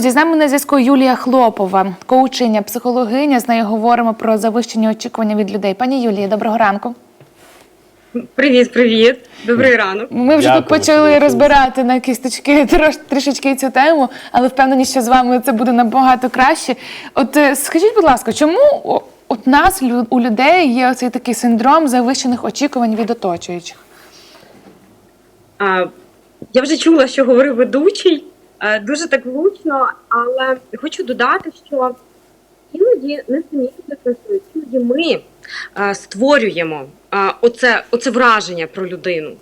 Друзі, з нами на зв'язку Юлія Хлопова, коучиня, психологиня. З нею говоримо про завищені очікування від людей. Пані Юлія, доброго ранку. Привіт, привіт. Добрий ранок. Ми вже Дякую, тут почали розбирати на кісточки трош, трішечки цю тему, але впевнені, що з вами це буде набагато краще. От е, скажіть, будь ласка, чому от нас, у людей, є оцей такий синдром завищених очікувань від оточуючих? А, я вже чула, що говорив ведучий, дуже так влучно, але хочу додати, що іноді не самі працюють, іноді ми е, створюємо е, оце, оце враження про людину.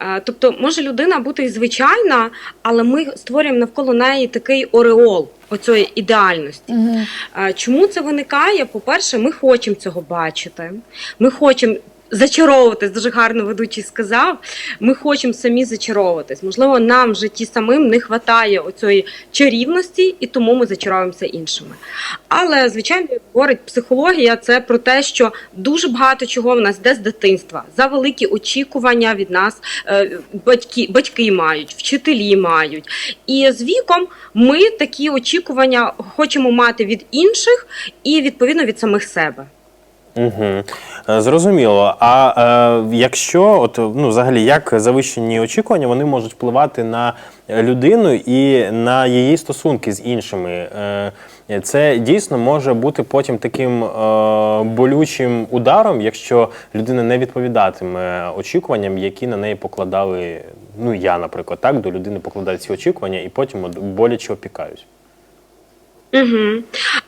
Е, Тобто, може людина бути і звичайна, але ми створюємо навколо неї такий ореол оцієї ідеальності. Угу. Е, Чому це виникає? По-перше, ми хочемо цього бачити. Ми хочемо зачаровуватись, дуже гарно ведучий сказав. Ми хочемо самі зачаровуватись. Можливо, нам в житті самим не вистачає оцієї чарівності, і тому ми зачаровуємося іншими. Але, звичайно, як говорить психологія, це про те, що дуже багато чого в нас йде з дитинства. За великі очікування від нас е, батьки, батьки мають, вчителі мають. І з віком ми такі очікування хочемо мати від інших і відповідно від самих себе. Угу. Зрозуміло. А е, якщо, от, ну, взагалі, як завищені очікування вони можуть впливати на людину і на її стосунки з іншими? Е, це дійсно може бути потім таким е, болючим ударом, якщо людина не відповідатиме очікуванням, які на неї покладали. Ну, я, наприклад, так до людини покладаю ці очікування і потім боляче опікаюсь. Угу.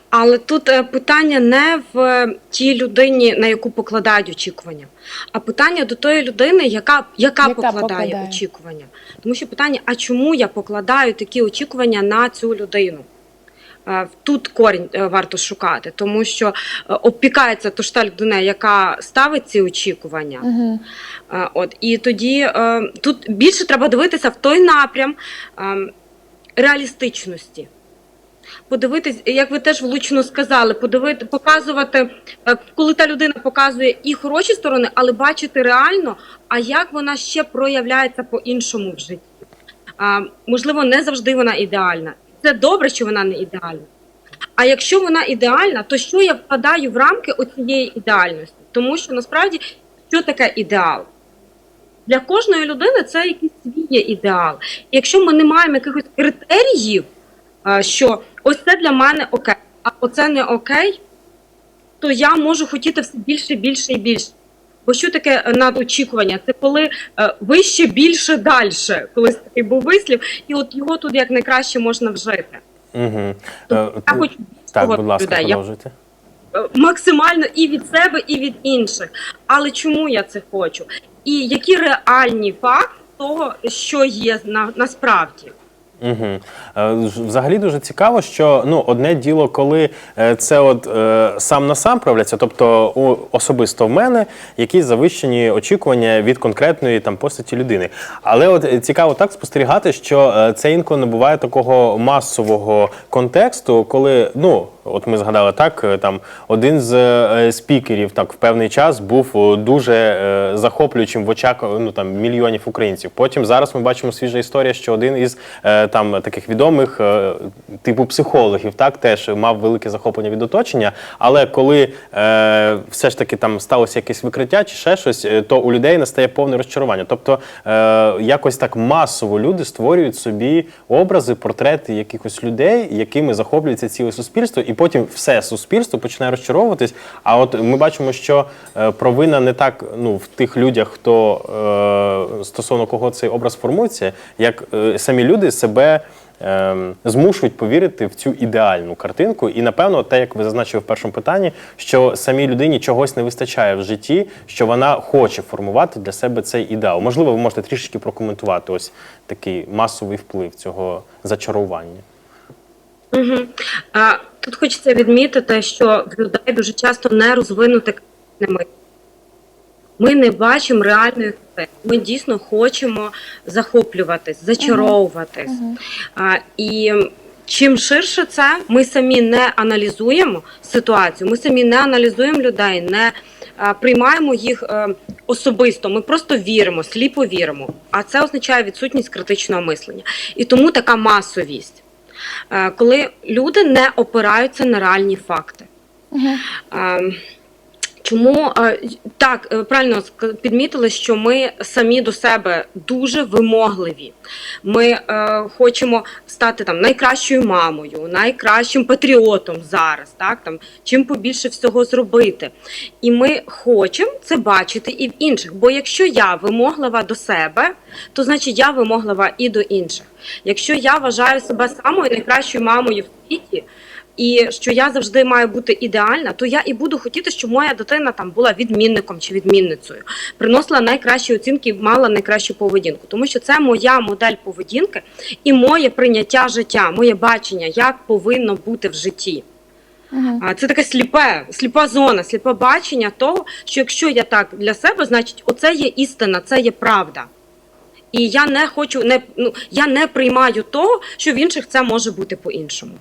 Але тут е, питання не в е, тій людині, на яку покладають очікування, а питання до тої людини, яка, яка, Яка покладає, покладає. очікування. Тому що питання: а чому я покладаю такі очікування на цю людину? Е, Тут корінь варто шукати, тому що опікається то ж та людина, яка ставить ці очікування. Угу. От і тоді тут більше треба дивитися в той напрям е, реалістичності. Подивитись, як ви теж влучно сказали, подивити, показувати, е, коли та людина показує і хороші сторони, але бачити реально, а як вона ще проявляється по-іншому в житті. А, можливо, не завжди вона ідеальна. Це добре, що вона не ідеальна. А якщо вона ідеальна, то що я вкладаю в рамки оцієї ідеальності? Тому що насправді що таке ідеал? Для кожної людини це якийсь свій ідеал. І якщо ми не маємо якихось критеріїв, що ось це для мене окей, а оце не окей, то я можу хотіти все більше, більше і більше. Бо що таке е, надочікування? Це коли е, вище, більше, далі. Колись такий був вислів, і от його тут як найкраще можна вжити. Угу. Я хочу так, будь ласка, людей. Я продовжуйте. е, максимально і від себе, і від інших. Але чому я це хочу? І які реальні факти того, що є на, насправді? Угу. Взагалі дуже цікаво, що ну одне діло, коли е, це от е, сам на сам правляться, тобто у, особисто в мене якісь завищені очікування від конкретної там постаті людини. Але от е, цікаво так спостерігати, що це інколи не буває такого масового контексту, коли ну. От ми згадали так, е, там один з е, спікерів так в певний час був дуже е, захоплюючим в очах ну там мільйонів українців. Потім зараз ми бачимо свіжа історія, що один із там таких відомих типу психологів, так теж мав велике захоплення від оточення. Але коли е, все ж таки там сталося якесь викриття чи ще щось, то у людей настає повне розчарування. Тобто е, якось так масово люди створюють собі образи, портрети якихось людей, якими захоплюється ціле суспільство, і потім все суспільство починає розчаровуватись. А от ми бачимо, що е, провина не так ну в тих людях, хто е, стосовно кого цей образ формується, як е, самі люди себе. ем, Змушують повірити в цю ідеальну картинку, і напевно, те, як ви зазначили в першому питанні, що самій людині чогось не вистачає в житті, що вона хоче формувати для себе цей ідеал. Можливо, ви можете трішечки прокоментувати ось такий масовий вплив цього зачарування. Угу. А, тут хочеться відмітити, що в людей дуже часто не розвинуте критичне мислення. Ми не бачимо реальної картини. Ми дійсно хочемо захоплюватись, зачаровуватись. А, і чим ширше це, ми самі не аналізуємо ситуацію, ми самі не аналізуємо людей, не а, приймаємо їх е, особисто. Ми просто віримо, сліпо віримо. А це означає відсутність критичного мислення. І тому така масовість. Е, коли люди не опираються на реальні факти. Ем, Чому так е, правильно підмітили, що ми самі до себе дуже вимогливі. Ми е, хочемо стати там найкращою мамою, найкращим патріотом зараз, так там чим побільше всього зробити. І ми хочемо це бачити і в інших. Бо якщо я вимоглива до себе, то значить я вимоглива і до інших. Якщо я вважаю себе самою найкращою мамою в світі, і що я завжди маю бути ідеальна, то я і буду хотіти, щоб моя дитина там була відмінником чи відмінницею, приносила найкращі оцінки, мала найкращу поведінку, тому що це моя модель поведінки і моє прийняття життя, моє бачення, як повинно бути в житті. А це таке сліпе, сліпа зона, сліпе бачення того, що якщо я так для себе, значить оце є істина, це є правда. І я не хочу, не ну я не приймаю того, що в інших це може бути по-іншому.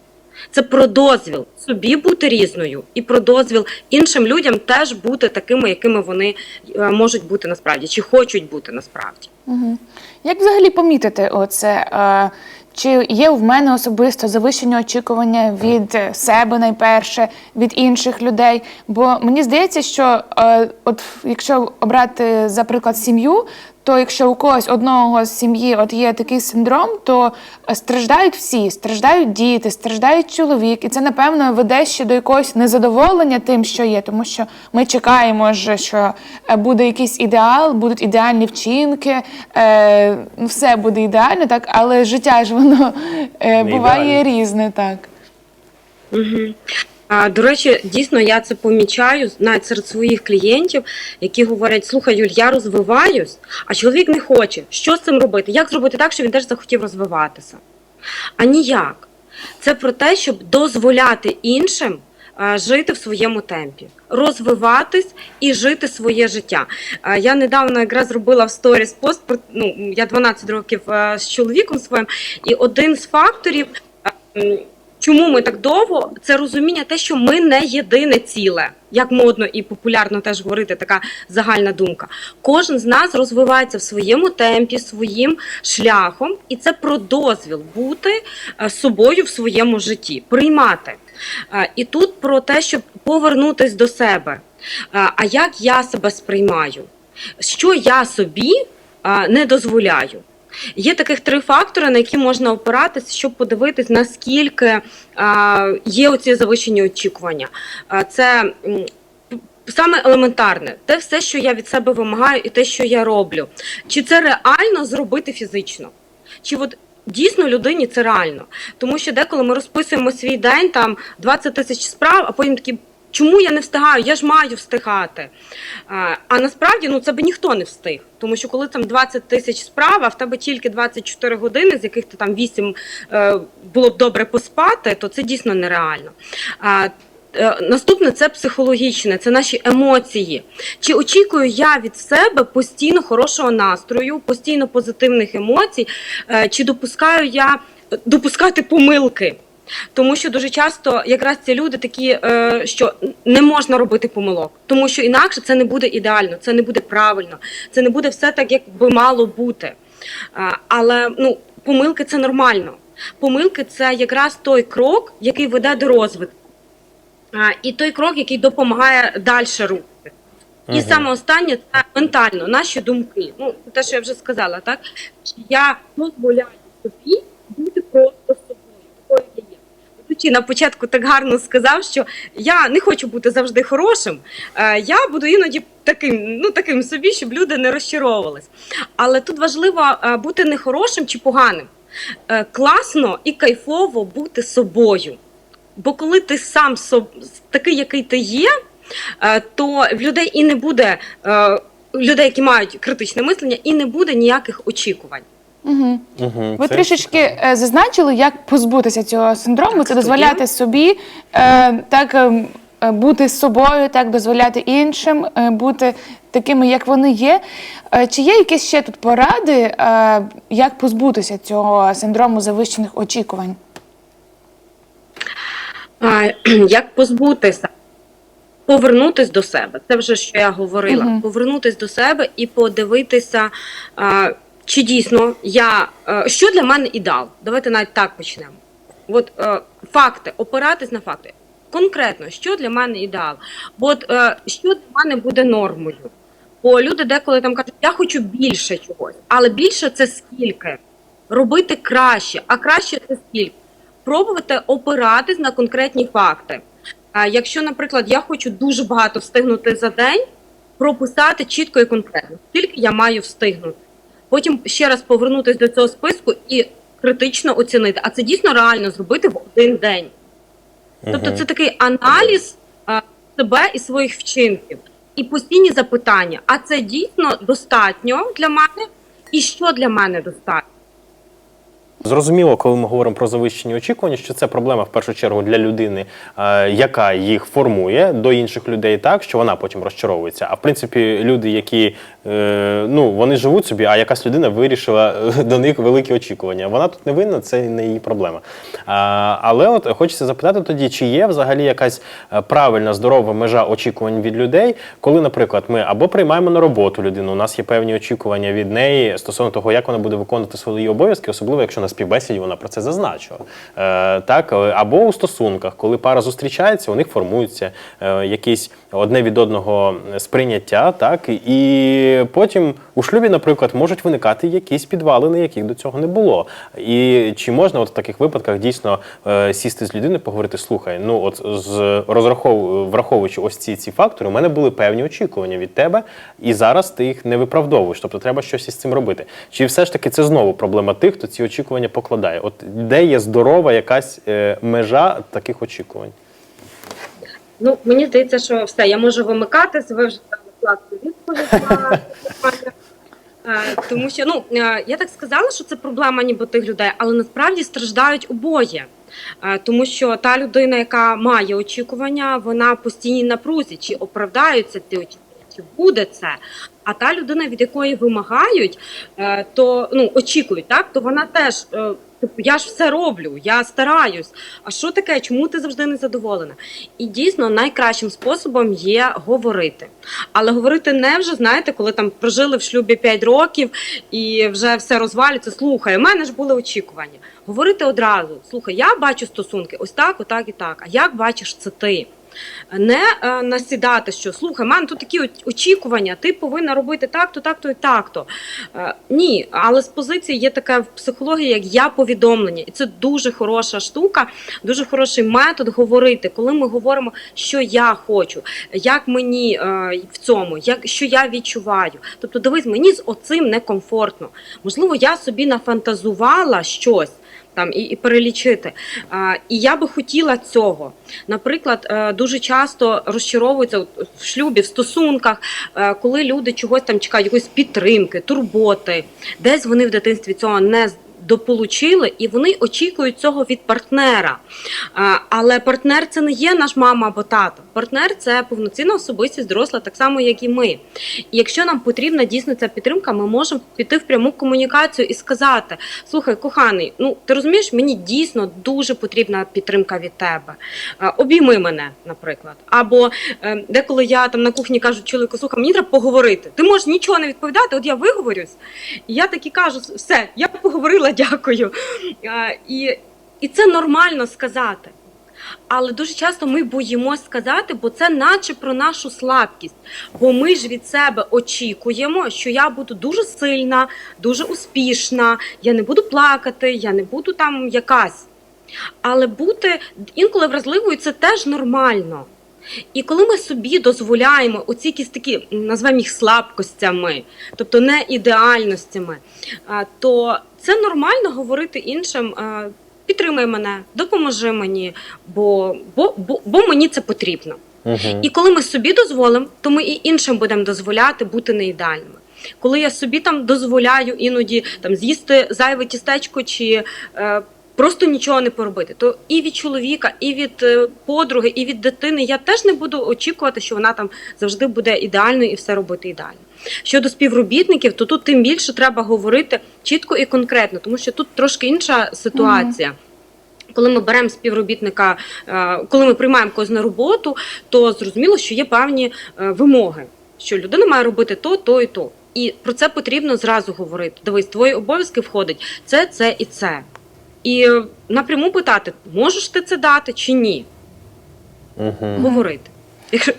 Це про дозвіл собі бути різною, і про дозвіл іншим людям теж бути такими, якими вони е, можуть бути насправді, чи хочуть бути насправді. Як взагалі помітити оце? е, Чи є в мене особисто завищені очікування від себе найперше, від інших людей? Бо мені здається, що е, от якщо обрати за приклад сім'ю, то якщо у когось одного з сім'ї от є такий синдром, то е, страждають всі, страждають діти, страждають чоловік, і це напевно веде ще до якогось незадоволення тим, що є, тому що ми чекаємо, що е, буде якийсь ідеал, будуть ідеальні вчинки, е, ну все буде ідеально, так, але життя ж воно буває різне, так. Угу. До речі, дійсно я це помічаю навіть серед своїх клієнтів, які говорять: слухай, Юль, я розвиваюсь, а чоловік не хоче. Що з цим робити? Як зробити так, щоб він теж захотів розвиватися? А ніяк. Це про те, щоб дозволяти іншим жити в своєму темпі, розвиватись і жити своє життя. Я недавно якраз зробила в сторіс пост ну я 12 років з чоловіком своїм, і один з факторів. Чому ми так довго? Це розуміння те, що ми не єдине ціле, як модно і популярно теж говорити, така загальна думка. Кожен з нас розвивається в своєму темпі, своїм шляхом, і це про дозвіл бути е, собою в своєму житті, приймати. Е, І тут про те, щоб повернутись до себе. Е, А як я себе сприймаю? Що я собі не дозволяю? Є таких три фактори, на які можна опиратися, щоб подивитись, наскільки є оці завищені очікування. Це саме елементарне, те все, що я від себе вимагаю, і те, що я роблю. Чи це реально зробити фізично? Чи от дійсно людині це реально? Тому що деколи ми розписуємо свій день, там 20 тисяч справ, а потім такі. Чому я не встигаю? Я ж маю встигати. А, насправді ну це би ніхто не встиг. Тому що коли там 20 тисяч справ, а в тебе тільки 24 години, з яких ти там 8 е, було б добре поспати, то це дійсно нереально. Е, Наступне це психологічне, це наші емоції. Чи очікую я від себе постійно хорошого настрою, постійно позитивних емоцій, е, чи допускаю я допускати помилки? Тому що дуже часто якраз ці люди такі, е, що не можна робити помилок, тому що інакше це не буде ідеально, це не буде правильно, це не буде все так, як би мало бути. Але ну, помилки це нормально. Помилки це якраз той крок, який веде до розвитку, і той крок, який допомагає далі рухати. І саме останнє це ментально, наші думки. Ну, те, що я вже сказала, так? Я дозволяю собі бути просто собою, такою я є. Ведучий на початку так гарно сказав, що я не хочу бути завжди хорошим. е, Я буду іноді таким, ну таким собі, щоб люди не розчаровувались. Але тут важливо е, бути не хорошим чи поганим. Е, Класно і кайфово бути собою. Бо коли ти сам такий, який ти є, то в людей і не буде людей, які мають критичне мислення, і не буде ніяких очікувань. Угу. Угу, Ви трішечки е, зазначили, як позбутися цього синдрому, це дозволяти собі е, так е, е, бути з собою, так дозволяти іншим е, бути такими, як вони є. Е, Чи є якісь ще тут поради, е, як позбутися цього синдрому завищених очікувань? А, Як позбутися? Повернутись до себе. Це вже що я говорила. Повернутись до себе і подивитися, а, чи дійсно я. Що для мене ідеал? Давайте навіть так почнемо. От е, факти, опиратись на факти. Конкретно, що для мене ідеал? От е, що для мене буде нормою? Бо люди деколи там кажуть, я хочу більше чогось, але більше це скільки? Робити краще, а краще це скільки? Пробувати опиратись на конкретні факти. Якщо, наприклад, я хочу дуже багато встигнути за день, прописати чітко і конкретно, скільки я маю встигнути. Потім ще раз повернутися до цього списку і критично оцінити, а це дійсно реально зробити в один день. Тобто це такий аналіз а, себе і своїх вчинків, і постійні запитання: а це дійсно достатньо для мене, і що для мене достатньо? Зрозуміло, коли ми говоримо про завищені очікування, що це проблема в першу чергу для людини, е, яка їх формує до інших людей, так що вона потім розчаровується. А в принципі, люди, які е, ну вони живуть собі, а якась людина вирішила е, до них великі очікування. Вона тут не винна, це не її проблема. Але от хочеться запитати тоді, чи є взагалі якась правильна здорова межа очікувань від людей, коли, наприклад, ми або приймаємо на роботу людину, у нас є певні очікування від неї стосовно того, як вона буде виконувати свої обов'язки, особливо якщо на співбесіді вона про це зазначила. Е, так, е, або у стосунках, коли пара зустрічається, у них формуються е, якісь одне від одного сприйняття, так і потім у шлюбі, наприклад, можуть виникати якісь підвалини, яких до цього не було. І чи можна от в таких випадках дійсно е, сісти з людиною, поговорити, слухай, ну от з розрахов... враховуючи ось ці ці фактори, у мене були певні очікування від тебе, і зараз ти їх не виправдовуєш. Тобто треба щось із цим робити. Чи все ж таки це знову проблема тих, хто ці очікування покладає? От де є здорова якась е, межа таких очікувань? Ну, мені здається, що все, я можу вимикатись, ви вже дали класну відповідь. Е, Тому що ну е, я так сказала, що це проблема ніби тих людей, але насправді страждають обоє. Тому що та людина, яка має очікування, вона постійній напрузі, чи оправдаються ці очікування, чи буде це. А та людина, від якої вимагають, е, то ну очікують, так то вона теж. е, Типу, я ж все роблю, я стараюсь. А що таке? Чому ти завжди не задоволена? І дійсно найкращим способом є говорити. Але говорити не вже, знаєте, коли там прожили в шлюбі 5 років і вже все розвалюється. Слухай, у мене ж були очікування. Говорити одразу: слухай, я бачу стосунки, ось так, отак і так. А як бачиш це ти? Не е, насідати, що слухай, мене тут такі очікування, ти повинна робити так-то, так-то і так-то. Е, ні, але з позиції є така в психології, як я повідомлення, і це дуже хороша штука, дуже хороший метод говорити, коли ми говоримо, що я хочу, як мені е, в цьому, як що я відчуваю. Тобто, дивись, мені з оцим некомфортно. Можливо, я собі нафантазувала щось. Там і, і перелічити. А, і я би хотіла цього. Наприклад, е, дуже часто розчаровуються в шлюбі, в стосунках, е, коли люди чогось там чекають, якоїсь підтримки, турботи. Десь вони в дитинстві цього не дополучили, і вони очікують цього від партнера. А, Але партнер це не є наш мама або тато. Партнер це повноцінна особистість, доросла, так само, як і ми. І якщо нам потрібна дійсно ця підтримка, ми можемо піти в пряму комунікацію і сказати: слухай, коханий, ну ти розумієш, мені дійсно дуже потрібна підтримка від тебе. Обійми мене, наприклад. Або е, деколи я там на кухні кажу чоловіку, слухай, мені треба поговорити. Ти можеш нічого не відповідати, от я виговорюсь. І я таки кажу, все, я поговорила, дякую. І, і це нормально сказати. Але дуже часто ми боїмось сказати, бо це наче про нашу слабкість. Бо ми ж від себе очікуємо, що я буду дуже сильна, дуже успішна, я не буду плакати, я не буду там якась. Але бути інколи вразливою це теж нормально. І коли ми собі дозволяємо оці якісь такі, назвемо їх слабкостями, тобто не ідеальностями, то це нормально говорити іншим. Підтримай мене, допоможи мені, бо, бо, бо, бо мені це потрібно. Угу. І коли ми собі дозволимо, то ми і іншим будемо дозволяти бути не ідеальними. Коли я собі там дозволяю іноді там з'їсти зайве тістечко чи е, просто нічого не поробити, то і від чоловіка, і від е, подруги, і від дитини я теж не буду очікувати, що вона там завжди буде ідеальною і все робити ідеально. Щодо співробітників, то тут тим більше треба говорити чітко і конкретно, тому що тут трошки інша ситуація. Коли ми беремо співробітника, е, коли ми приймаємо когось на роботу, то зрозуміло, що є певні е, вимоги, що людина має робити то, то і то. І про це потрібно зразу говорити. Дивись, твої обов'язки входить це, це і це. І напряму питати, можеш ти це дати чи ні. Угу. Говорити.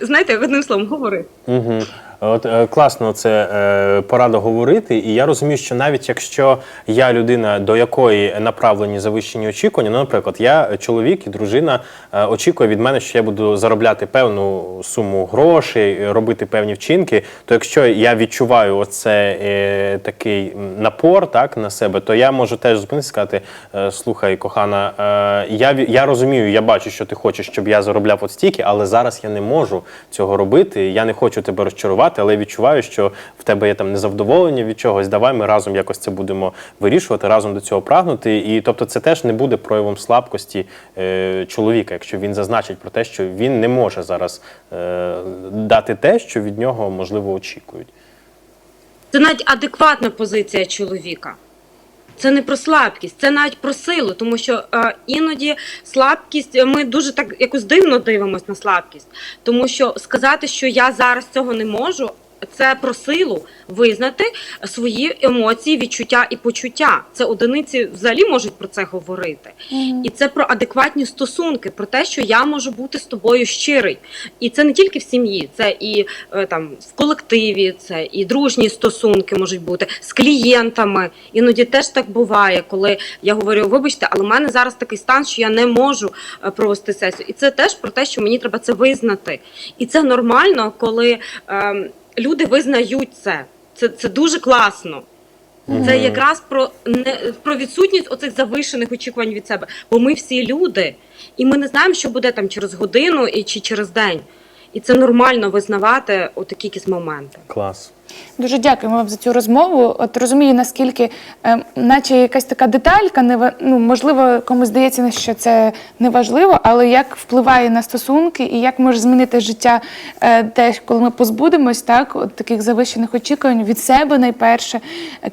Знаєте, одним словом, говорити. Угу. От е, класно це е, порада говорити, і я розумію, що навіть якщо я людина, до якої направлені завищені очікування, ну, наприклад, я чоловік і дружина е, очікує від мене, що я буду заробляти певну суму грошей, робити певні вчинки, то якщо я відчуваю оце е, такий напор так на себе, то я можу теж зупинитися і сказати: е, слухай, кохана, е, я я розумію, я бачу, що ти хочеш, щоб я заробляв от стільки, але зараз я не можу цього робити. Я не хочу тебе розчарувати, але відчуваю, що в тебе є там незавдоволення від чогось. Давай ми разом якось це будемо вирішувати, разом до цього прагнути. І тобто, це теж не буде проявом слабкості е, чоловіка, якщо він зазначить про те, що він не може зараз е, дати те, що від нього можливо очікують. Це навіть адекватна позиція чоловіка. Це не про слабкість, це навіть про силу, тому що е, іноді слабкість, е, ми дуже так якось дивно дивимося на слабкість, тому що сказати, що я зараз цього не можу, це про силу визнати свої емоції, відчуття і почуття. Це одиниці взагалі можуть про це говорити. І це про адекватні стосунки, про те, що я можу бути з тобою щирий. І це не тільки в сім'ї, це і е, там в колективі, це і дружні стосунки можуть бути з клієнтами. Іноді теж так буває, коли я говорю, вибачте, але в мене зараз такий стан, що я не можу е, провести сесію. І це теж про те, що мені треба це визнати. І це нормально, коли ем, люди визнають це. Це, це дуже класно. Це якраз про не про відсутність оцих завишених очікувань від себе. Бо ми всі люди, і ми не знаємо, що буде там через годину і чи через день. І це нормально визнавати отакі якісь моменти. Клас. Дуже дякуємо вам за цю розмову. От розумію, наскільки, е, наче якась така деталька, не ва- ну, можливо, комусь здається, що це не важливо, але як впливає на стосунки і як може змінити життя е, теж, коли ми позбудемось так, от таких завищених очікувань від себе найперше.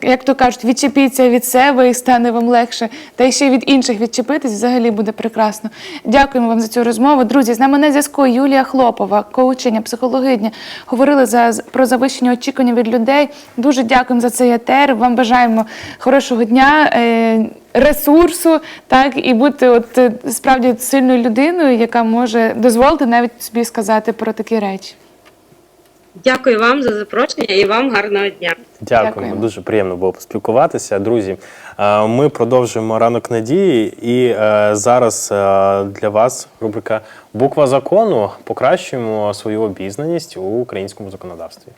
Як то кажуть, відчепіться від себе і стане вам легше, та й ще й від інших відчепитись взагалі буде прекрасно. Дякуємо вам за цю розмову. Друзі, з нами на зв'язку Юлія Хлопова, коучення, психологиня. Говорили за про завищення очікування від людей. Дуже дякуємо за цей етер. Вам бажаємо хорошого дня, е, ресурсу, так і бути от е, справді сильною людиною, яка може дозволити навіть собі сказати про такі речі. Дякую вам за запрошення і вам гарного дня. Дякуємо. Дякуємо. Дуже приємно було поспілкуватися. Друзі, е, ми продовжуємо ранок надії, і е, зараз е, для вас рубрика Буква закону покращуємо свою обізнаність у українському законодавстві.